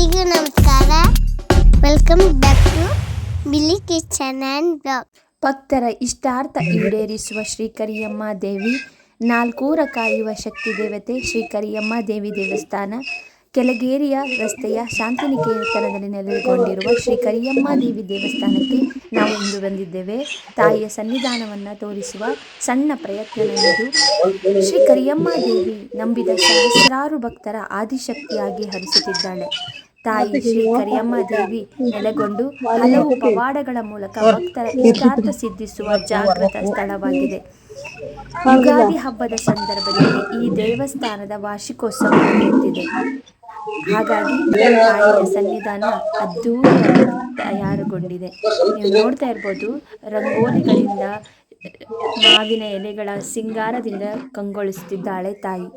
ಎಲ್ರಿಗೂ ನಮಸ್ಕಾರ. Welcome back to Billi kitchen and blog ಭಕ್ತರ ಇಷ್ಟಾರ್ಥ ಈಡೇರಿಸುವ ಶ್ರೀ ಕರಿಯಮ್ಮ ದೇವಿ, ನಾಲ್ಕೂರ ಕಾಯುವ ಶಕ್ತಿ ದೇವತೆ ಶ್ರೀ ಕರಿಯಮ್ಮ ದೇವಿ ದೇವಸ್ಥಾನ ಕೆಲಗೇರಿಯ ರಸ್ತೆಯ ಶಾಂತಿನಿಕೇತನದಲ್ಲಿ ನೆಲೆಗೊಂಡಿರುವ ಶ್ರೀ ಕರಿಯಮ್ಮ ದೇವಿ ದೇವಸ್ಥಾನಕ್ಕೆ ನಾವು ಇಂದು ಬಂದಿದ್ದೇವೆ. ತಾಯಿಯ ಸನ್ನಿಧಾನವನ್ನು ತೋರಿಸುವ ಸಣ್ಣ ಪ್ರಯತ್ನ ನಮ್ಮದು ಶ್ರೀ ಕರಿಯಮ್ಮ ದೇವಿ ನಂಬಿದ ಸಹಸ್ರಾರು ಭಕ್ತರ ಆದಿಶಕ್ತಿಯಾಗಿ ಹರಿಸುತ್ತಿದ್ದಾಳೆ. ತಾಯಿ ಶ್ರೀ ಕರಿಯಮ್ಮ ದೇವಿ ನೆಲೆಗೊಂಡು ಹಲವು ಪವಾಡಗಳ ಮೂಲಕ ಭಕ್ತರ ಇಷ್ಟಾರ್ಥ ಸಿದ್ಧಿಸುವ ಜಾಗೃತ ಸ್ಥಳವಾಗಿದೆ. ಯುಗಾದಿ ಹಬ್ಬದ ಸಂದರ್ಭದಲ್ಲಿ ಈ ದೇವಸ್ಥಾನದ ವಾರ್ಷಿಕೋತ್ಸವ ನಡೆಯುತ್ತಿದೆ. ಹಾಗಾಗಿ ತಾಯಿಯ ಸನ್ನಿಧಾನ ಅದ್ದೂರಿಯಾಗಿ ತಯಾರುಗೊಂಡಿದೆ. ನೀವು ನೋಡ್ತಾ ಇರ್ಬೋದು ರಂಗೋಲಿಗಳಿಂದ ಮಾವಿನ ಎಲೆಗಳ ಸಿಂಗಾರದಿಂದ ಕಂಗೊಳಿಸುತ್ತಿದ್ದಾಳೆ ತಾಯಿ.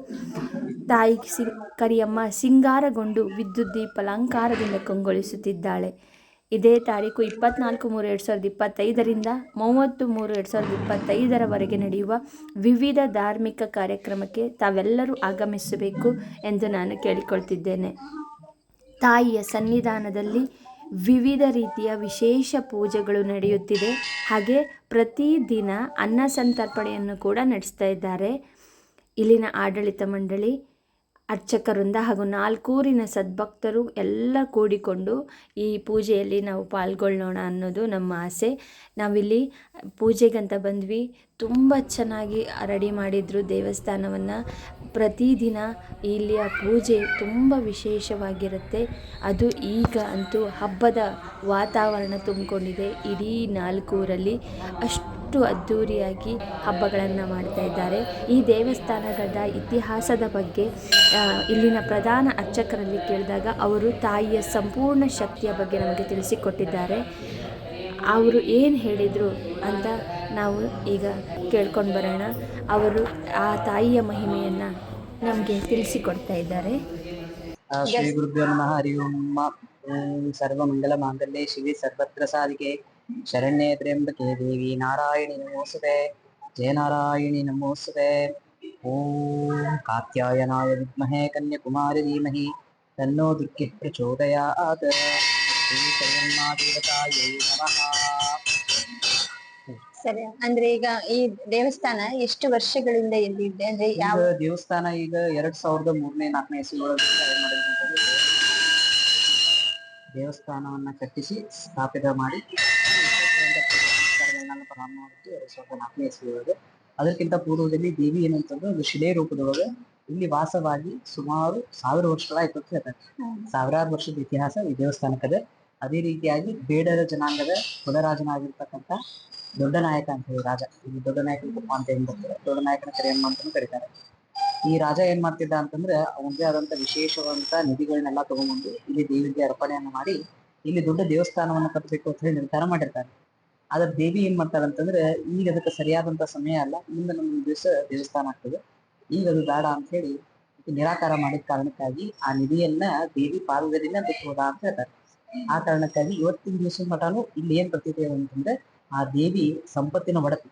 ತಾಯಿ ಸಿ, ಕರಿಯಮ್ಮ ಸಿಂಗಾರಗೊಂಡು ವಿದ್ಯುತ್ ದೀಪ ಅಲಂಕಾರದಿಂದ ಕಂಗೊಳಿಸುತ್ತಿದ್ದಾಳೆ. ಇದೇ ತಾರೀಕು ಇಪ್ಪತ್ನಾಲ್ಕು ಮೂರು ಎರಡು ಸಾವಿರದ ಇಪ್ಪತ್ತೈದರಿಂದ ಮೂವತ್ತು ಮೂರು ಎರಡು ಸಾವಿರದ ಇಪ್ಪತ್ತೈದರವರೆಗೆ ನಡೆಯುವ ವಿವಿಧ ಧಾರ್ಮಿಕ ಕಾರ್ಯಕ್ರಮಕ್ಕೆ ತಾವೆಲ್ಲರೂ ಆಗಮಿಸಬೇಕು ಎಂದು ನಾನು ಕೇಳಿಕೊಳ್ತಿದ್ದೇನೆ. ತಾಯಿಯ ಸನ್ನಿಧಾನದಲ್ಲಿ ವಿವಿಧ ರೀತಿಯ ವಿಶೇಷ ಪೂಜೆಗಳು ನಡೆಯುತ್ತಿದೆ. ಹಾಗೆ ಪ್ರತಿದಿನ ಅನ್ನ ಸಂತರ್ಪಣೆಯನ್ನು ಕೂಡ ನಡೆಸ್ತಾ ಇದ್ದಾರೆ. ಇಲ್ಲಿನ ಆಡಳಿತ ಮಂಡಳಿ ಅರ್ಚಕರಿಂದ ಹಾಗೂ ನಾಲ್ಕೂರಿನ ಸದ್ಭಕ್ತರು ಎಲ್ಲ ಕೂಡಿಕೊಂಡು ಈ ಪೂಜೆಯಲ್ಲಿ ನಾವು ಪಾಲ್ಗೊಳ್ಳೋಣ ಅನ್ನೋದು ನಮ್ಮ ಆಸೆ. ನಾವಿಲ್ಲಿ ಪೂಜೆಗಂತ ಬಂದ್ವಿ. ತುಂಬ ಚೆನ್ನಾಗಿ ರೆಡಿ ಮಾಡಿದರು ದೇವಸ್ಥಾನವನ್ನು. ಪ್ರತಿದಿನ ಇಲ್ಲಿಯ ಪೂಜೆ ತುಂಬ ವಿಶೇಷವಾಗಿರುತ್ತೆ. ಅದು ಈಗ ಅಂತೂ ಹಬ್ಬದ ವಾತಾವರಣ ತುಂಬಿಕೊಂಡಿದೆ ಇಡೀ ನಾಲ್ಕೂರಲ್ಲಿ. ಅಷ್ಟು ಅದ್ಧೂರಿಯಾಗಿ ಹಬ್ಬಗಳನ್ನು ಮಾಡ್ತಾ ಇದ್ದಾರೆ. ಈ ದೇವಸ್ಥಾನಗಳ ಇತಿಹಾಸದ ಬಗ್ಗೆ ಇಲ್ಲಿನ ಪ್ರಧಾನ ಅರ್ಚಕರಲ್ಲಿ ಕೇಳಿದಾಗ ಅವರು ತಾಯಿಯ ಸಂಪೂರ್ಣ ಶಕ್ತಿಯ ಬಗ್ಗೆ ನಮಗೆ ತಿಳಿಸಿಕೊಟ್ಟಿದ್ದಾರೆ. ಅವರು ಏನು ಹೇಳಿದರು ಅಂತ ನಾವು ಈಗ ಕೇಳ್ಕೊಂಡು ಬರೋಣ. ಅವರು ಆ ತಾಯಿಯ ಮಹಿಮೆಯನ್ನು ನಮಗೆ ತಿಳಿಸಿಕೊಡ್ತಾ ಇದ್ದಾರೆ. ಶ್ರೀ ಗುರುದೇವ ಹರಿ ಓಂ. ಸರ್ವ ಮಂಗಲ ಮಾಂಗಲ್ಯ. ಶಿವೆ ಸರ್ವತ್ರ ಸಾಧಿಕೆ. ಶರಣ್ಯೇ ತ್ರ್ಯಂಬಕೆ ದೇವಿ ನಾರಾಯಣಿ ನಮೋಸುವೆ ಜಯ ನಾರಾಯಣಿ ನಮೋಸ್ತುತೆ ಓಂ ಕಾತ್ಯಾಯನಾಯ ವಿದ್ಮಹೇ ಕನ್ಯಾಕುಮಾರಿ ಧೀಮಹಿ ತನ್ನೋ ದುರ್ಗಿ ಪ್ರಚೋದಯಾತ್. ಸರಿ ಅಂದ್ರೆ ಈಗ ಈ ದೇವಸ್ಥಾನ ಎಷ್ಟು ವರ್ಷಗಳಿಂದ ಎಲ್ಲಿದೆ ಅಂದ್ರೆ ಯಾವ ದೇವಸ್ಥಾನ ಈಗ ಎರಡ್ ಸಾವಿರದ ಮೂರನೇ ನಾಲ್ಕನೇ ಇಸ್ವಿ ಒಳಗೆ ಅಂತಂದ್ರೆ ದೇವಸ್ಥಾನವನ್ನ ಕಟ್ಟಿಸಿ ಸ್ಥಾಪಿತ ಮಾಡಿ ಮಾಡಿದ್ದು ಎರಡ್ ಸಾವಿರದ ನಾಲ್ಕನೇ ಇಸ್ವಿಯೊಳಗೆ. ಅದಕ್ಕಿಂತ ಪೂರ್ವದಲ್ಲಿ ದೇವಿ ಏನಂತಂದ್ರೆ ಒಂದು ಶಿಲೆ ರೂಪದೊಳಗೆ ಇಲ್ಲಿ ವಾಸವಾಗಿ ಸುಮಾರು ಸಾವಿರ ಅಂತ ಹೇಳ್ತಾರೆ. ಸಾವಿರಾರು ವರ್ಷದ ಇತಿಹಾಸ ಈ ದೇವಸ್ಥಾನಕ್ಕದೆ. ಅದೇ ರೀತಿಯಾಗಿ ಬೇಡರ ಜನಾಂಗದ ಕುಲರಾಜನಾಗಿರ್ತಕ್ಕಂಥ ದೊಡ್ಡ ನಾಯಕ ಅಂತ ಹೇಳಿ ರಾಜ. ಇಲ್ಲಿ ದೊಡ್ಡ ನಾಯಕನ ಕುಪ್ಪ ಅಂತ ಏನ್ ಬರ್ತಾರೆ ದೊಡ್ಡ ನಾಯಕನ ಕರೆಯಮ್ಮ ಅಂತಾನು ಕರೀತಾರೆ. ಈ ರಾಜ ಏನ್ ಮಾಡ್ತಿದ್ದ ಅಂತಂದ್ರೆ ಅವನದೇ ಆದಂತ ವಿಶೇಷವಾದಂತ ನಿಧಿಗಳನ್ನೆಲ್ಲ ತಗೊಂಡ್ಬಂದು ಇಲ್ಲಿ ದೇವಿಗೆ ಅರ್ಪಣೆಯನ್ನು ಮಾಡಿ ಇಲ್ಲಿ ದೊಡ್ಡ ದೇವಸ್ಥಾನವನ್ನ ಕಟ್ಟಬೇಕು ಅಂತ ಹೇಳಿ ನಿರ್ಧಾರ ಮಾಡಿರ್ತಾರೆ. ಆದ್ರೆ ದೇವಿ ಏನ್ ಮಾಡ್ತಾಳೆ ಅಂತಂದ್ರೆ, ಈಗ ಅದಕ್ಕೆ ಸರಿಯಾದಂತ ಸಮಯ ಅಲ್ಲ, ಮುಂದೆ ನಮ್ಮ ದಿವಸ ದೇವಸ್ಥಾನ ಆಗ್ತದೆ. ಈಗ ಅದು ಬೇಡ ಅಂತ ಹೇಳಿ ನಿರಾಕಾರ ಮಾಡಿದ ಕಾರಣಕ್ಕಾಗಿ ಆ ನಿಧಿಯನ್ನ ದೇವಿ ಪಾದದಲ್ಲಿನ ಬಿಟ್ಟು ಅಂತ ಹೇಳ್ತಾರೆ. ಆ ಕಾರಣಕ್ಕಾಗಿ ಇವತ್ತಿನ ದಿವಸ ಮಟಾನು ಇಲ್ಲಿ ಏನ್ ಪ್ರತೀತಿ ಅಂತಂದ್ರೆ, ಆ ದೇವಿ ಸಂಪತ್ತಿನ ಒಡತಿ.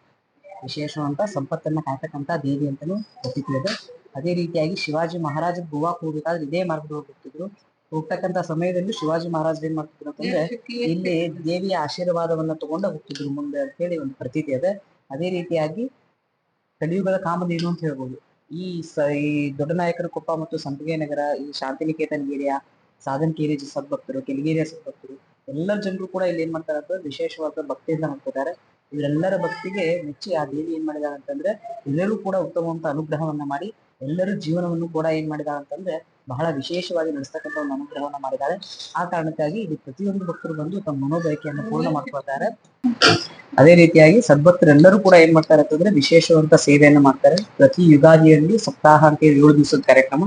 ವಿಶೇಷವಂತ ಸಂಪತ್ತನ್ನ ಕಾಯ್ತಕ್ಕಂತ ದೇವಿ ಅಂತಾನು ಪ್ರತೀತಿ ಇದೆ. ಅದೇ ರೀತಿಯಾಗಿ ಶಿವಾಜಿ ಮಹಾರಾಜ ಗೋವಾ ಹೋಗ್ಬೇಕಾದ್ರೆ ಇದೇ ಮಾರ್ಗದಲ್ಲಿ ಹೋಗ್ತಿದ್ರು. ಹೋಗ್ತಕ್ಕಂತ ಸಮಯದಲ್ಲಿ ಶಿವಾಜಿ ಮಹಾರಾಜ್ ಏನ್ ಮಾಡ್ತಿದ್ರು ಅಂತಂದ್ರೆ ಇಲ್ಲಿ ದೇವಿಯ ಆಶೀರ್ವಾದವನ್ನ ತಗೊಂಡ ಹೋಗ್ತಿದ್ರು ಮುಂದೆ ಅಂತ ಹೇಳಿ ಒಂದು ಪ್ರತೀತಿ ಇದೆ. ಅದೇ ರೀತಿಯಾಗಿ ಕಲಿಯುಗದ ಏನು ಅಂತ ಹೇಳ್ಬೋದು. ಈ ಸ ಈ ದೊಡ್ಡ ನಾಯಕರ ಕೊಪ್ಪ ಮತ್ತು ಸಂಪಿಗೆ ನಗರ ಈ ಶಾಂತಿನಿಕೇತನ್ ಏರಿಯಾ ಸಾಧನಕೇರಿ ಸದ್ಭಕ್ತರು ಕೆಳಗೇರಿಯ ಸದ್ಭಕ್ತರು ಎಲ್ಲರ ಜನರು ಕೂಡ ಇಲ್ಲಿ ಏನ್ ಮಾಡ್ತಾರೆ ಅಂತಂದ್ರೆ ವಿಶೇಷವಾದ ಭಕ್ತಿಯಿಂದ ಹೋಗ್ತಿದ್ದಾರೆ ಇವರೆಲ್ಲರ ಭಕ್ತಿಗೆ ಮೆಚ್ಚಿ ಆ ದೇವಿ ಏನ್ ಮಾಡಿದಾರೆ ಅಂತಂದ್ರೆ ಎಲ್ಲರೂ ಕೂಡ ಉತ್ತಮವಂತ ಅನುಗ್ರಹವನ್ನ ಮಾಡಿ ಎಲ್ಲರೂ ಜೀವನವನ್ನು ಕೂಡ ಏನ್ ಮಾಡಿದಾರ ಅಂತಂದ್ರೆ ಬಹಳ ವಿಶೇಷವಾಗಿ ನಡೆಸ್ತಕ್ಕಂಥ ಒಂದು ಅನುಗ್ರಹವನ್ನು ಮಾಡಿದ್ದಾರೆ. ಆ ಕಾರಣಕ್ಕಾಗಿ ಇಲ್ಲಿ ಪ್ರತಿಯೊಂದು ಭಕ್ತರು ಬಂದು ತಮ್ಮ ಮನೋಬಯಕೆಯನ್ನು ಪೂರ್ಣ ಮಾಡ್ಕೊಳ್ತಾರೆ. ಅದೇ ರೀತಿಯಾಗಿ ಸದ್ಭಕ್ತರೆಲ್ಲರೂ ಕೂಡ ಏನ್ ಮಾಡ್ತಾರೆ ಅಂತಂದ್ರೆ ವಿಶೇಷವಂತ ಸೇವೆಯನ್ನ ಮಾಡ್ತಾರೆ. ಪ್ರತಿ ಯುಗಾದಿಯಲ್ಲಿ ಸಪ್ತಾಹ ಅಂತ ಹೇಳಿ ಏಳು ದಿವಸದ ಕಾರ್ಯಕ್ರಮ.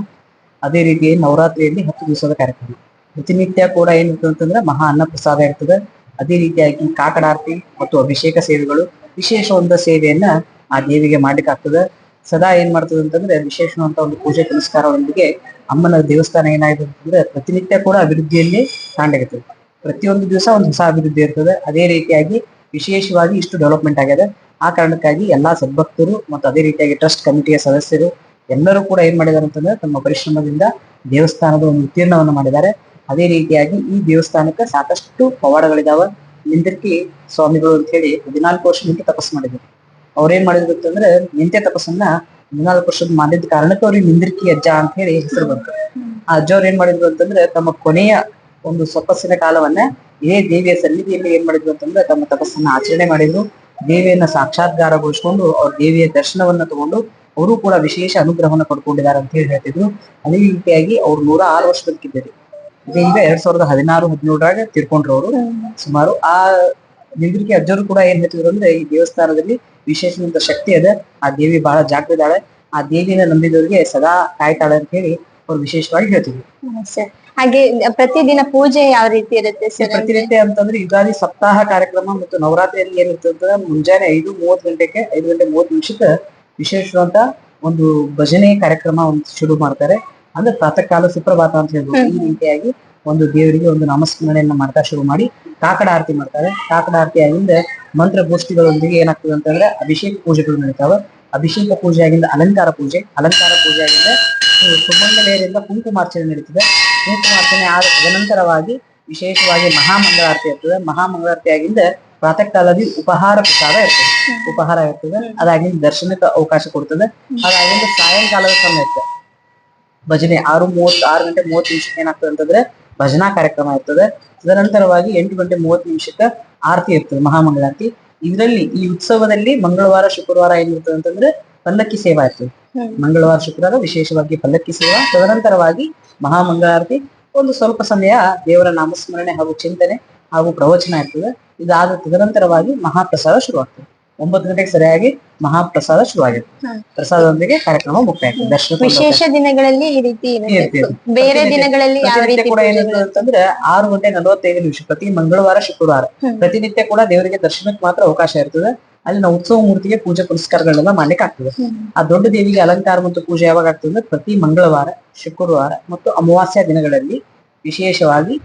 ಅದೇ ರೀತಿ ನವರಾತ್ರಿಯಲ್ಲಿ ಹತ್ತು ದಿವಸದ ಕಾರ್ಯಕ್ರಮ. ಪ್ರತಿನಿತ್ಯ ಕೂಡ ಏನಿರ್ತದೆ ಅಂತಂದ್ರೆ ಮಹಾ ಅನ್ನ ಪ್ರಸಾದ ಇರ್ತದೆ. ಅದೇ ರೀತಿಯಾಗಿ ಕಾಕಡಾರ್ತಿ ಮತ್ತು ಅಭಿಷೇಕ ಸೇವೆಗಳು ವಿಶೇಷವಂತ ಸೇವೆಯನ್ನ ಆ ದೇವಿಗೆ ಮಾಡ್ಲಿಕ್ಕೆ ಆಗ್ತದೆ ಸದಾ ಏನ್ ಮಾಡ್ತದೆ ಅಂತಂದ್ರೆ ವಿಶೇಷವಾದಂತ ಒಂದು ಪೂಜೆ ಪುನಸ್ಕಾರದೊಂದಿಗೆ ಅಮ್ಮನ ದೇವಸ್ಥಾನ ಏನಾಗಿದೆ ಅಂತಂದ್ರೆ ಪ್ರತಿನಿತ್ಯ ಕೂಡ ಅಭಿವೃದ್ಧಿಯಲ್ಲಿ ಕಾಂಡಾಗುತ್ತೆ ಪ್ರತಿಯೊಂದು ದಿವಸ ಒಂದು ಹೊಸ ಅಭಿವೃದ್ಧಿ ಇರ್ತದೆ. ಅದೇ ರೀತಿಯಾಗಿ ವಿಶೇಷವಾಗಿ ಇಷ್ಟು ಡೆವಲಪ್ಮೆಂಟ್ ಆಗಿದೆ. ಆ ಕಾರಣಕ್ಕಾಗಿ ಎಲ್ಲಾ ಸದ್ಭಕ್ತರು ಮತ್ತು ಅದೇ ರೀತಿಯಾಗಿ ಟ್ರಸ್ಟ್ ಕಮಿಟಿಯ ಸದಸ್ಯರು ಎಲ್ಲರೂ ಕೂಡ ಏನ್ ಮಾಡಿದ್ದಾರೆ ಅಂತಂದ್ರೆ ತಮ್ಮ ಪರಿಶ್ರಮದಿಂದ ದೇವಸ್ಥಾನದ ಒಂದು ಉತ್ತೀರ್ಣವನ್ನು ಮಾಡಿದ್ದಾರೆ. ಅದೇ ರೀತಿಯಾಗಿ ಈ ದೇವಸ್ಥಾನಕ್ಕೆ ಸಾಕಷ್ಟು ಪವಾಡಗಳಿದಾವೆ. ನಿಂದಕ್ಕೆ ಸ್ವಾಮಿಗಳು ಅಂತ ಹೇಳಿ ಹದಿನಾಲ್ಕು ವರ್ಷದಿಂದ ತಪಸ್ ಮಾಡಿದ್ರು ಅವ್ರೇನ್ ಮಾಡಿದ್ರು ಅಂತಂದ್ರೆ ನಿಂತೆ ತಪಸ್ಸನ್ನ ಹದಿನಾಲ್ಕು ವರ್ಷದ ಮಾಡಿದ ಕಾರಣಕ್ಕೆ ಅವ್ರಿಗೆ ನಿಂದಿರ್ಕಿ ಅಜ್ಜ ಅಂತ ಹೇಳಿ ಹೆಸರು ಬಂತು. ಆ ಅಜ್ಜ ಅವ್ರು ಏನ್ ಮಾಡಿದ್ರು ಅಂತಂದ್ರೆ ತಮ್ಮ ಕೊನೆಯ ಒಂದು ತಪಸ್ಸಿನ ಕಾಲವನ್ನ ಇದೇ ದೇವಿಯ ಸನ್ನಿಧಿಯಲ್ಲಿ ಏನ್ ಮಾಡಿದ್ರು ಅಂತಂದ್ರೆ ತಮ್ಮ ತಪಸ್ಸನ್ನ ಆಚರಣೆ ಮಾಡಿದ್ರು. ದೇವಿಯನ್ನ ಸಾಕ್ಷಾತ್ಕಾರಗೊಳಿಸಿಕೊಂಡು ಅವ್ರ ದೇವಿಯ ದರ್ಶನವನ್ನ ತಗೊಂಡು ಅವರು ಕೂಡ ವಿಶೇಷ ಅನುಗ್ರಹವನ್ನ ಪಡ್ಕೊಂಡಿದ್ದಾರೆ ಅಂತ ಹೇಳಿ ಹೇಳ್ತಿದ್ರು. ಅದೇ ರೀತಿಯಾಗಿ ಅವ್ರು ನೂರ ಆರು ವರ್ಷ ಬದುಕಿದ್ದಾರೆ ಈಗ ಎರಡ್ ಸಾವಿರದ ಹದಿನಾರು, ಹದಿನೇಳರಾಗ ತಿರ್ಕೊಂಡ್ರು ಅವರು. ಸುಮಾರು ಆ ನಿಂದ್ರಿಕೆ ಅಜ್ಜರು ಕೂಡ ಏನ್ ಹೇಳ್ತಿದ್ರು ಅಂದ್ರೆ ಈ ದೇವಸ್ಥಾನದಲ್ಲಿ ವಿಶೇಷವಾದ ಶಕ್ತಿ ಅದ ಆ ದೇವಿ ಬಹಳ ಜಾಗೃತಾಳೆ ಆ ದೇವಿನ ನಂಬಿದವರಿಗೆ ಸದಾ ಕಾಯ್ತಾಳೆ ಅಂತ ಹೇಳಿ ಅವ್ರು ವಿಶೇಷವಾಗಿ ಹೇಳ್ತಿದ್ರು. ಸರ್. ಹಾಗೆ ಪ್ರತಿದಿನ ಪೂಜೆ ಯಾವ ರೀತಿ ಇರುತ್ತೆ ಸರ್ ಪ್ರತಿನಿತ್ಯ ಅಂತಂದ್ರೆ ಯುಗಾದಿ ಸಪ್ತಾಹ ಕಾರ್ಯಕ್ರಮ ಮತ್ತು ನವರಾತ್ರಿಯಲ್ಲಿ ಏನಿರ್ತದೆ ಮುಂಜಾನೆ ಐದು ಮೂವತ್ ಗಂಟೆಗೆ ಐದು ಗಂಟೆ ಮೂವತ್ ನಿಮಿಷಕ್ಕೆ ವಿಶೇಷವಾದ ಒಂದು ಭಜನೆ ಕಾರ್ಯಕ್ರಮ ಒಂದು ಶುರು ಮಾಡ್ತಾರೆ. ಅಂದ್ರೆ ಪ್ರಾತಃ ಕಾಲ ಸುಪ್ರಭಾತ ಅಂತ ಹೇಳ್ಬೋದು. ಈ ರೀತಿಯಾಗಿ ಒಂದು ದೇವರಿಗೆ ಒಂದು ನಾಮಸ್ಮರಣೆಯನ್ನ ಮಾಡ್ತಾ ಶುರು ಮಾಡಿ ಕಾಕಡ ಆರತಿ ಮಾಡ್ತಾರೆ. ಕಾಕಡ ಆರತಿ ಆಗಿಂದ ಮಂತ್ರ ಗೋಷ್ಠಿಗಳೊಂದಿಗೆ ಏನಾಗ್ತದೆ ಅಂತಂದ್ರೆ ಅಭಿಷೇಕ ಪೂಜೆಗಳು ನಡೀತಾವ. ಅಭಿಷೇಕ ಪೂಜೆ ಆಗಿಂದ ಅಲಂಕಾರ ಪೂಜೆ. ಅಲಂಕಾರ ಪೂಜೆ ಆಗಿಂದ ಸುಮಂಗಲೆಯರಿಂದ ಕುಂಕುಮಾರ್ಚನೆ ನಡೀತದೆ. ಕುಂಕುಮಾರ್ಚನೆ ಆದ ತದನಂತರವಾಗಿ ವಿಶೇಷವಾಗಿ ಮಹಾಮಂಗಳಾರತಿ ಇರ್ತದೆ. ಮಹಾಮಂಗಳಾರತಿ ಆಗಿಂದ ಪ್ರಾತಃ ಕಾಲದಲ್ಲಿ ಉಪಹಾರ ಪ್ರಸಾದ ಇರ್ತದೆ. ಉಪಹಾರ ಇರ್ತದೆ. ಅದಾಗಿಂದ ದರ್ಶನಕ್ಕೆ ಅವಕಾಶ ಕೊಡ್ತದೆ. ಅದಾಗಿಂದ ಸಾಯಂಕಾಲದ ಸಮಯ ಇರ್ತದೆ ಭಜನೆ ಆರು ಮೂವತ್ತು ಆರು ಗಂಟೆ ಮೂವತ್ತು ನಿಮಿಷಕ್ಕೆ ಏನಾಗ್ತದೆ ಅಂತಂದ್ರೆ ಭಜನಾ ಕಾರ್ಯಕ್ರಮ ಇರ್ತದೆ. ತದನಂತರವಾಗಿ ಎಂಟು ಗಂಟೆ ಮೂವತ್ತು ನಿಮಿಷಕ್ಕೆ ಆರತಿ ಇರ್ತದೆ ಮಹಾಮಂಗಳಾರತಿ. ಇದರಲ್ಲಿ ಈ ಉತ್ಸವದಲ್ಲಿ ಮಂಗಳವಾರ ಶುಕ್ರವಾರ ಏನಿರ್ತದೆ ಅಂತಂದ್ರೆ ಪಲ್ಲಕ್ಕಿ ಸೇವಾ ಇರ್ತದೆ. ಮಂಗಳವಾರ ಶುಕ್ರವಾರ ವಿಶೇಷವಾಗಿ ಪಲ್ಲಕ್ಕಿ ಸೇವಾ. ತದನಂತರವಾಗಿ ಮಹಾಮಂಗಳಾರತಿ. ಒಂದು ಸ್ವಲ್ಪ ಸಮಯ ದೇವರ ನಾಮಸ್ಮರಣೆ ಹಾಗೂ ಚಿಂತನೆ ಹಾಗೂ ಪ್ರವಚನ ಇರ್ತದೆ. ಇದಾದ ತದನಂತರವಾಗಿ ಮಹಾಪ್ರಸಾದ ಶುರುವಾಗ್ತದೆ. ಒಂಬತ್ತು ಗಂಟೆಗೆ ಸರಿಯಾಗಿ ಮಹಾಪ್ರಸಾದ ಶುರುವಾಗಿತ್ತು. ಪ್ರಸಾದದೊಂದಿಗೆ ಕಾರ್ಯಕ್ರಮ ಮುಕ್ತಾಯ ಆಗ್ತದೆ ದರ್ಶನ ವಿಶೇಷ ದಿನಗಳಲ್ಲಿ ಈ ರೀತಿ ಬೇರೆ ದಿನಗಳಲ್ಲಿ ಯಾವ ರೀತಿ ಕೂಡ ಏನಿದೆ ಅಂತಂದ್ರೆ ಆರು ಗಂಟೆ ನಲವತ್ತೈದು ನಿಮಿಷ ಪ್ರತಿ ಮಂಗಳವಾರ ಶುಕ್ರವಾರ. ಪ್ರತಿನಿತ್ಯ ಕೂಡ ದೇವರಿಗೆ ದರ್ಶನಕ್ಕೆ ಮಾತ್ರ ಅವಕಾಶ ಇರ್ತದೆ. ಅಲ್ಲಿನ ಉತ್ಸವ ಮೂರ್ತಿಗೆ ಪೂಜೆ ಪುರಸ್ಕಾರಗಳನ್ನ ಮಾಡ್ಲಿಕ್ಕೆ ಆಗ್ತದೆ. ಆ ದೊಡ್ಡ ದೇವಿಗೆ ಅಲಂಕಾರ ಮತ್ತು ಪೂಜೆ ಯಾವಾಗ ಆಗ್ತದೆ ಅಂದ್ರೆ ಪ್ರತಿ ಮಂಗಳವಾರ ಶುಕ್ರವಾರ ಮತ್ತು ಅಮಾವಾಸ್ಯ ದಿನಗಳಲ್ಲಿ ವಿಶೇಷವಾಗಿ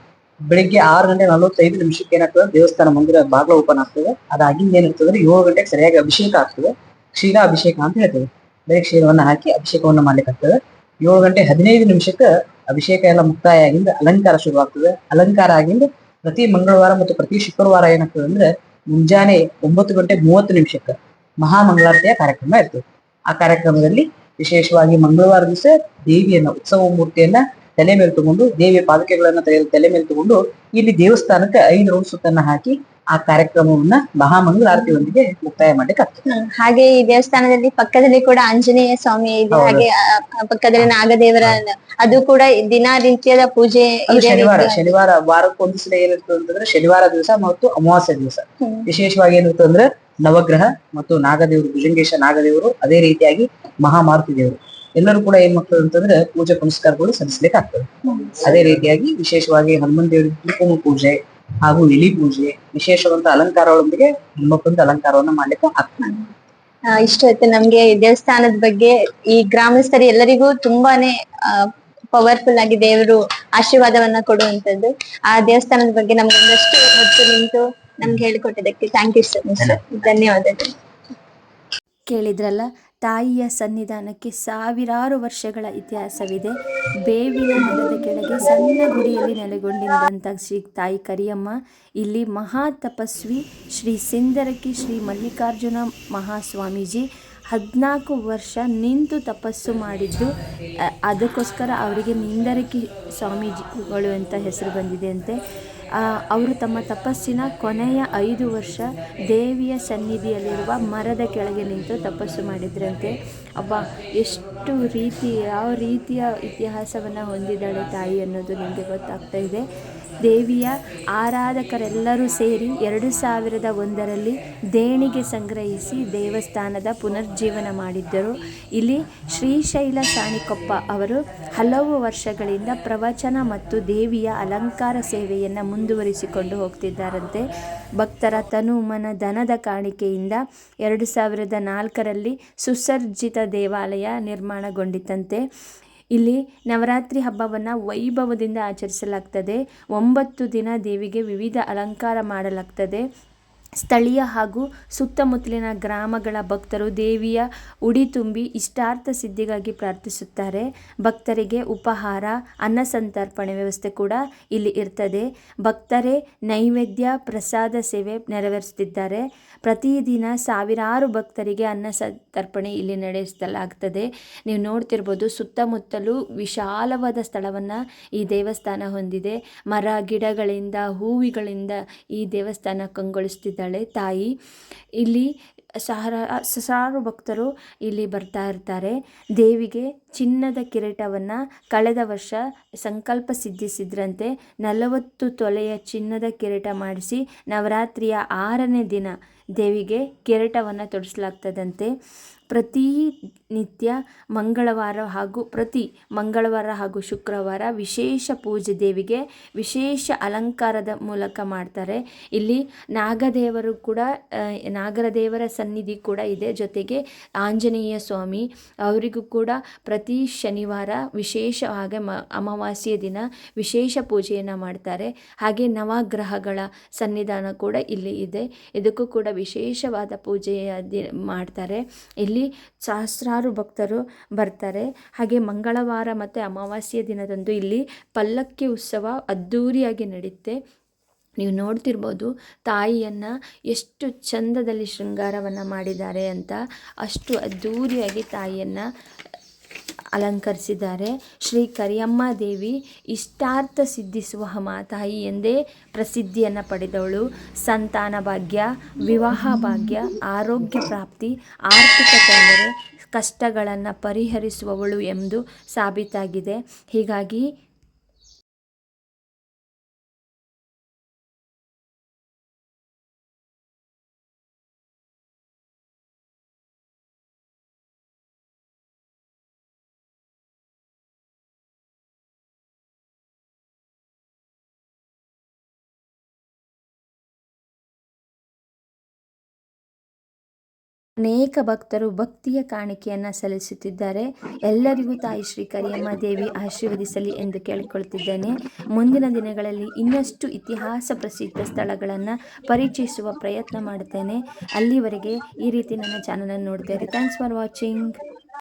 ಬೆಳಿಗ್ಗೆ ಆರು ಗಂಟೆ ನಲವತ್ತೈದು ನಿಮಿಷಕ್ಕೆ ಏನಾಗ್ತದೆ? ದೇವಸ್ಥಾನ ಮಂದಿರ ಬಾಗಿಲು ಓಪನ್ ಆಗ್ತದೆ. ಅದಾಗಿಂದ ಏನಿರ್ತದೆ ಏಳು ಗಂಟೆಗೆ ಸರಿಯಾಗಿ ಅಭಿಷೇಕ ಆಗ್ತದೆ. ಕ್ಷೀರ ಅಭಿಷೇಕ ಅಂತ ಹೇಳ್ತೇವೆ. ಬೇರೆ ಕ್ಷೀರವನ್ನು ಹಾಕಿ ಅಭಿಷೇಕವನ್ನ ಮಾಡ್ಲಿಕ್ಕೆ ಆಗ್ತದೆ ಏಳು ಗಂಟೆ ಹದಿನೈದು ನಿಮಿಷಕ್ಕೆ ಅಭಿಷೇಕ ಎಲ್ಲ ಮುಕ್ತಾಯ ಆಗಿಂದ ಅಲಂಕಾರ ಶುರುವಾಗ್ತದೆ. ಅಲಂಕಾರ ಆಗಿಂದ ಪ್ರತಿ ಮಂಗಳವಾರ ಮತ್ತು ಪ್ರತಿ ಶುಕ್ರವಾರ ಏನಾಗ್ತದೆ ಅಂದ್ರೆ ಮುಂಜಾನೆ ಒಂಬತ್ತು ಗಂಟೆ ಮೂವತ್ತು ನಿಮಿಷಕ್ಕೆ ಮಹಾಮಂಗಳಾರತಿಯ ಕಾರ್ಯಕ್ರಮ ಇರ್ತದೆ. ಆ ಕಾರ್ಯಕ್ರಮದಲ್ಲಿ ವಿಶೇಷವಾಗಿ ಮಂಗಳವಾರ ದಿವಸ ದೇವಿಯನ್ನ, ಉತ್ಸವ ಮೂರ್ತಿಯನ್ನ ತಲೆ ಮೇಲೆ ತಗೊಂಡು ದೇವಿಯ ಪಾದಕೆಗಳನ್ನ ತಲೆ ತಲೆ ಮೇಲೆ ತಗೊಂಡು ಇಲ್ಲಿ ದೇವಸ್ಥಾನಕ್ಕೆ ಐದು ರೌಂಡ್ ಸುತ್ತನ್ನ ಹಾಕಿ ಆ ಕಾರ್ಯಕ್ರಮವನ್ನ ಮಹಾಮಂಗಳಾರತಿಯೊಂದಿಗೆ ಮುಕ್ತಾಯ ಮಾಡ್ಲಿಕ್ಕೆ ಆಗ್ತದೆ. ಹಾಗೆ ಈ ದೇವಸ್ಥಾನದಲ್ಲಿ ಪಕ್ಕದಲ್ಲಿ ಕೂಡ ಆಂಜನೇಯ ಸ್ವಾಮಿ ಇದೆ. ಹಾಗೆ ಪಕ್ಕದಲ್ಲಿ ನಾಗದೇವರ ಅದು ಕೂಡ ದಿನನಿತ್ಯದ ಪೂಜೆ ಅದು ಶನಿವಾರ ಶನಿವಾರ ವಾರಕ್ಕೆ ಒಂದು ಸಲ ಏನಿರ್ತದೆ ಅಂತಂದ್ರೆ ಶನಿವಾರ ದಿವಸ ಮತ್ತು ಅಮಾವಾಸ್ಯ ದಿವಸ. ವಿಶೇಷವಾಗಿ ಏನಿರ್ತದೆ ಅಂದ್ರೆ ನವಗ್ರಹ ಮತ್ತು ನಾಗದೇವರು ಭುಜಂಗೇಶ ನಾಗದೇವರು ಅದೇ ರೀತಿಯಾಗಿ ಮಹಾಮಾರುತಿ ದೇವರು. ಎಲ್ಲರೂ ಕೂಡ ಏನ್ ಮಾಡ್ತದೆ ಅಂತಂದ್ರೆ ಪೂಜೆ ಪುನಸ್ಕಾರಗಳು ಸಲ್ಲಿಸ್ಲಿಕ್ಕೆ ಆಗ್ತದೆ ಅದೇ ರೀತಿಯಾಗಿ ವಿಶೇಷವಾಗಿ ಹನುಮನ್ ದೇವರಿಗೆ ಕುಂಕುಮ ಪೂಜೆ ಹಾಗೂ ಇಲಿ ಪೂಜೆ ವಿಶೇಷವಂತ ಅಲಂಕಾರಗಳೊಂದಿಗೆ ಹೆಣ್ಮಕ್ಕಳಿಂದ ಅಲಂಕಾರವನ್ನ ಮಾಡ್ಲಿಕ್ಕೆ ಆಗ್ತದೆ. ಇಷ್ಟ ಆಯ್ತು ನಮ್ಗೆ ದೇವಸ್ಥಾನದ ಬಗ್ಗೆ. ಈ ಗ್ರಾಮಸ್ಥರು ಎಲ್ಲರಿಗೂ ತುಂಬಾನೇ ಪವರ್ಫುಲ್ ಆಗಿ ದೇವರು ಆಶೀರ್ವಾದವನ್ನ ಕೊಡುವಂತದ್ದು. ಆ ದೇವಸ್ಥಾನದ ಬಗ್ಗೆ ನಮ್ಗೆ ಒಂದಷ್ಟು ಹೊತ್ತು ನಿಂತು ನಮ್ಗೆ ಹೇಳಿಕೊಟ್ಟಿದ್ದಕ್ಕೆ ಥ್ಯಾಂಕ್ ಯು ಸರ್ ಧನ್ಯವಾದಗಳು. ಕೇಳಿದ್ರಲ್ಲ, ತಾಯಿಯ ಸನ್ನಿಧಾನಕ್ಕೆ ಸಾವಿರಾರು ವರ್ಷಗಳ ಇತಿಹಾಸವಿದೆ. ಬೇವಿನ ಮರದ ಕೆಳಗೆ ಸಣ್ಣ ಗುಡಿಯಲ್ಲಿ ನೆಲೆಗೊಂಡಿದ್ದಂಥ ಶ್ರೀ ತಾಯಿ ಕರಿಯಮ್ಮ, ಇಲ್ಲಿ ಮಹಾ ತಪಸ್ವಿ ಶ್ರೀ ಸಿಂಧರಕಿ ಶ್ರೀ ಮಲ್ಲಿಕಾರ್ಜುನ ಮಹಾಸ್ವಾಮೀಜಿ ಹದಿನಾಲ್ಕು ವರ್ಷ ನಿಂತು ತಪಸ್ಸು ಮಾಡಿದ್ದು ಅದಕ್ಕೋಸ್ಕರ ಅವರಿಗೆ ನಿಂದರಕಿ ಸ್ವಾಮೀಜಿಗಳು ಅಂತ ಹೆಸರು ಬಂದಿದೆ ಅಂತೆ. ಅವರು ತಮ್ಮ ತಪಸ್ಸಿನ ಕೊನೆಯ ಐದು ವರ್ಷ ದೇವಿಯ ಸನ್ನಿಧಿಯಲ್ಲಿರುವ ಮರದ ಕೆಳಗೆ ನಿಂತು ತಪಸ್ಸು ಮಾಡಿದ್ರಂತೆ. ಅಬ್ಬ, ಎಷ್ಟು ರೀತಿ, ಯಾವ ರೀತಿಯ ಇತಿಹಾಸವನ್ನು ಹೊಂದಿದ್ದಾಳೆ ತಾಯಿ ಅನ್ನೋದು ನಿಮಗೆ ಗೊತ್ತಾಗ್ತಾ ಇದೆ. ದೇವಿಯ ಆರಾಧಕರೆಲ್ಲರೂ ಸೇರಿ ಎರಡು ಸಾವಿರದ ಒಂದರಲ್ಲಿ ದೇಣಿಗೆ ಸಂಗ್ರಹಿಸಿ ದೇವಸ್ಥಾನದ ಪುನರ್ಜೀವನ ಮಾಡಿದ್ದರು. ಇಲ್ಲಿ ಶ್ರೀಶೈಲ ಸಾಣಿಕೊಪ್ಪ ಅವರು ಹಲವು ವರ್ಷಗಳಿಂದ ಪ್ರವಚನ ಮತ್ತು ದೇವಿಯ ಅಲಂಕಾರ ಸೇವೆಯನ್ನು ಮುಂದುವರಿಸಿಕೊಂಡು ಹೋಗ್ತಿದ್ದಾರಂತೆ. ಭಕ್ತರ ತನು ಮನ ಧನದ ಕಾಣಿಕೆಯಿಂದ ಎರಡು ಸಾವಿರದ ನಾಲ್ಕರಲ್ಲಿ ಸುಸರ್ಜಿತ ದೇವಾಲಯ ನಿರ್ಮಾಣಗೊಂಡಿತಂತೆ ಇಲ್ಲಿ ನವರಾತ್ರಿ ಹಬ್ಬವನ್ನು ವೈಭವದಿಂದ ಆಚರಿಸಲಾಗ್ತದೆ. ಒಂಬತ್ತು ದಿನ ದೇವಿಗೆ ವಿವಿಧ ಅಲಂಕಾರ ಮಾಡಲಾಗ್ತದೆ. ಸ್ಥಳೀಯ ಹಾಗೂ ಸುತ್ತಮುತ್ತಲಿನ ಗ್ರಾಮಗಳ ಭಕ್ತರು ದೇವಿಯ ಉಡಿ ತುಂಬಿ ಇಷ್ಟಾರ್ಥ ಸಿದ್ಧಿಗಾಗಿ ಪ್ರಾರ್ಥಿಸುತ್ತಾರೆ. ಭಕ್ತರಿಗೆ ಉಪಹಾರ, ಅನ್ನ ಸಂತರ್ಪಣೆ ವ್ಯವಸ್ಥೆ ಕೂಡ ಇಲ್ಲಿ ಇರ್ತದೆ. ಭಕ್ತರೇ, ನೈವೇದ್ಯ, ಪ್ರಸಾದ ಸೇವೆ ನೆರವೇರಿಸುತ್ತಿದ್ದಾರೆ. ಪ್ರತಿದಿನ ಸಾವಿರಾರು ಭಕ್ತರಿಗೆ ಅನ್ನ ಸಂತರ್ಪಣೆ ಇಲ್ಲಿ ನಡೆಸಲಾಗ್ತದೆ. ನೀವು ನೋಡ್ತಿರ್ಬೋದು, ಸುತ್ತಮುತ್ತಲೂ ವಿಶಾಲವಾದ ಸ್ಥಳವನ್ನು ಈ ದೇವಸ್ಥಾನ ಹೊಂದಿದೆ. ಮರ, ಗಿಡಗಳಿಂದ, ಹೂವಿಗಳಿಂದ ಈ ದೇವಸ್ಥಾನ ಕಂಗೊಳಿಸ್ತಿದ್ದಾಳೆ ತಾಯಿ ಇಲ್ಲಿ ಸಹರ ಸಹಸ್ರಾರು ಭಕ್ತರು ಇಲ್ಲಿ ಬರ್ತಾ ಇರ್ತಾರೆ. ದೇವಿಗೆ ಚಿನ್ನದ ಕಿರೀಟವನ್ನು ಕಳೆದ ವರ್ಷ ಸಂಕಲ್ಪ ಸಿದ್ಧಿಸಿದ್ರಂತೆ ನಲವತ್ತು ತೊಲೆಯ ಚಿನ್ನದ ಕಿರೀಟ ಮಾಡಿಸಿ ನವರಾತ್ರಿಯ ಆರನೇ ದಿನ ದೇವಿಗೆ ಕಿರೀಟವನ್ನು ತೊಡಿಸಲಾಗ್ತದಂತೆ. ಪ್ರತಿ ನಿತ್ಯ ಮಂಗಳವಾರ ಹಾಗೂ ಪ್ರತಿ ಮಂಗಳವಾರ ಹಾಗೂ ಶುಕ್ರವಾರ ವಿಶೇಷ ಪೂಜೆ ದೇವಿಗೆ ವಿಶೇಷ ಅಲಂಕಾರದ ಮೂಲಕ ಮಾಡ್ತಾರೆ. ಇಲ್ಲಿ ನಾಗದೇವರು ಕೂಡ ನಾಗರದೇವರ ಸನ್ನಿಧಿ ಕೂಡ ಇದೆ. ಜೊತೆಗೆ ಆಂಜನೇಯ ಸ್ವಾಮಿ ಅವರಿಗೂ ಕೂಡ ಪ್ರತಿ ಶನಿವಾರ ವಿಶೇಷವಾಗಿ ಮ ಅಮಾವಾಸ್ಯೆ ದಿನ ವಿಶೇಷ ಪೂಜೆಯನ್ನು ಮಾಡ್ತಾರೆ. ಹಾಗೆ ನವಗ್ರಹಗಳ ಸನ್ನಿಧಾನ ಕೂಡ ಇಲ್ಲಿ ಇದೆ. ಇದಕ್ಕೂ ಕೂಡ ವಿಶೇಷವಾದ ಪೂಜೆಯ ದಿ ಮಾಡ್ತಾರೆ. ಇಲ್ಲಿ ಸಹಸ್ರಾರು ಭಕ್ತರು ಬರ್ತಾರೆ. ಹಾಗೆ ಮಂಗಳವಾರ ಮತ್ತು ಅಮಾವಾಸ್ಯೆ ದಿನದಂದು ಇಲ್ಲಿ ಪಲ್ಲಕ್ಕಿ ಉತ್ಸವ ಅದ್ಧೂರಿಯಾಗಿ ನಡೆಯುತ್ತೆ ನೀವು ನೋಡ್ತಿರ್ಬೋದು ತಾಯಿಯನ್ನು ಎಷ್ಟು ಚಂದದಲ್ಲಿ ಶೃಂಗಾರವನ್ನು ಮಾಡಿದ್ದಾರೆ ಅಂತ. ಅಷ್ಟು ಅದ್ಧೂರಿಯಾಗಿ ತಾಯಿಯನ್ನು ಅಲಂಕರಿಸಿದ್ದಾರೆ. ಶ್ರೀ ಕರಿಯಮ್ಮ ದೇವಿ, ಇಷ್ಟಾರ್ಥ ಸಿದ್ಧಿಸುವ ಮಾತಾಯಿ ಎಂದೇ ಪ್ರಸಿದ್ಧಿಯನ್ನು ಪಡೆದವಳು. ಸಂತಾನ ಭಾಗ್ಯ, ವಿವಾಹ ಭಾಗ್ಯ, ಆರೋಗ್ಯ ಪ್ರಾಪ್ತಿ ಆರ್ಥಿಕ ತೊಂದರೆ ಕಷ್ಟಗಳನ್ನು ಪರಿಹರಿಸುವವಳು ಎಂದು ಸಾಬೀತಾಗಿದೆ. ಹೀಗಾಗಿ ಅನೇಕ ಭಕ್ತರು ಭಕ್ತಿಯ ಕಾಣಿಕೆಯನ್ನು ಸಲ್ಲಿಸುತ್ತಿದ್ದಾರೆ. ಎಲ್ಲರಿಗೂ ತಾಯಿ ಶ್ರೀ ಕರಿಯಮ್ಮ ದೇವಿ ಆಶೀರ್ವದಿಸಲಿ ಎಂದು ಕೇಳಿಕೊಳ್ತಿದ್ದೇನೆ. ಮುಂದಿನ ದಿನಗಳಲ್ಲಿ ಇನ್ನಷ್ಟು ಇತಿಹಾಸ ಪ್ರಸಿದ್ಧ ಸ್ಥಳಗಳನ್ನು ಪರಿಚಯಿಸುವ ಪ್ರಯತ್ನ ಮಾಡುತ್ತೇನೆ. ಅಲ್ಲಿವರೆಗೆ ಈ ರೀತಿ ನನ್ನ ಚಾನಲನ್ನು ನೋಡ್ತಾ ಇರಿ. Thanks for watching